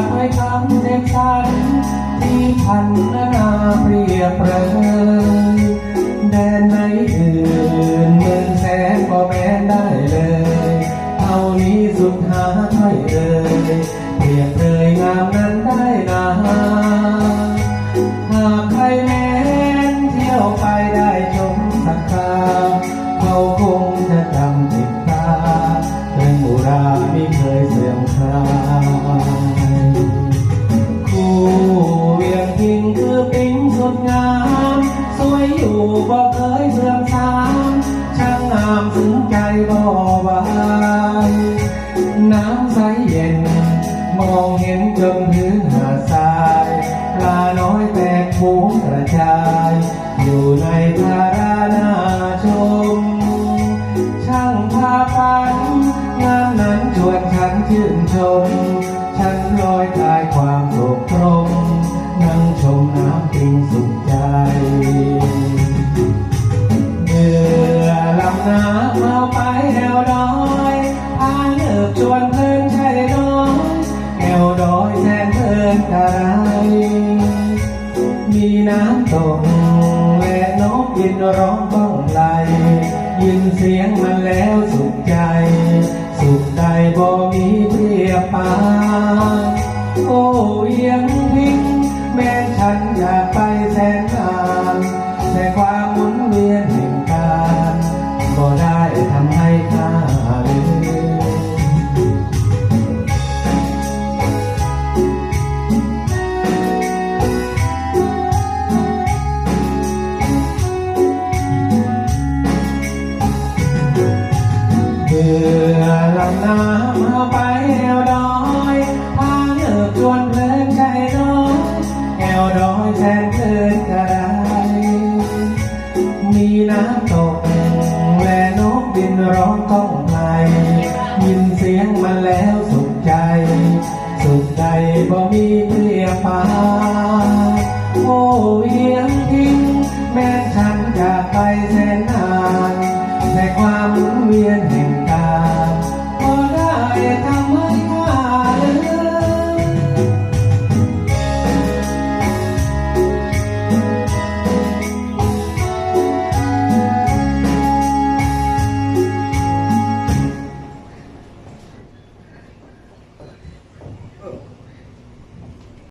ด็กสันที่พันนาเปรียบเปรยแดนไหนอื่นเมืองแสนก็แม้นได้เลยเท่านี้สุดหาไม่เอ่ย อยู่บ่เคยเสื่อมสามช่างงามถึงใจบ่บายน้ำใสเย็น มองเห็นจนถึงหาดทรายปลาน้อยแตกฟูงกระจาย อยู่ในทารานาชม ช่างพาฝันงานนั้นชวนฉันชื่นชม ฉันลอยกายความโศกตรมนั่งชมน้ำปิงสุข เอาไปแนวดอยพาเลิกชวนเพลินใช่น้อยแนวดอยแสนเพลินกระไรมีน้ำตกและนกบินร้องก้องไกลยินเสียงมันแล้วสุขใจ สุขใจบ่มีเปรียบปาโอ้เอียงพิงแม้ฉันอยากไป เพลิอยแก้วน้อยแทลินมีน้ำตกและนกบินร้องก้องไพลยินเสียงมัแล้วสุขใจ สุขใจบ่มีเปลียปาโอ้เวียงทิ้งแม้ฉันจาไปแสนนานแต่ความเวียน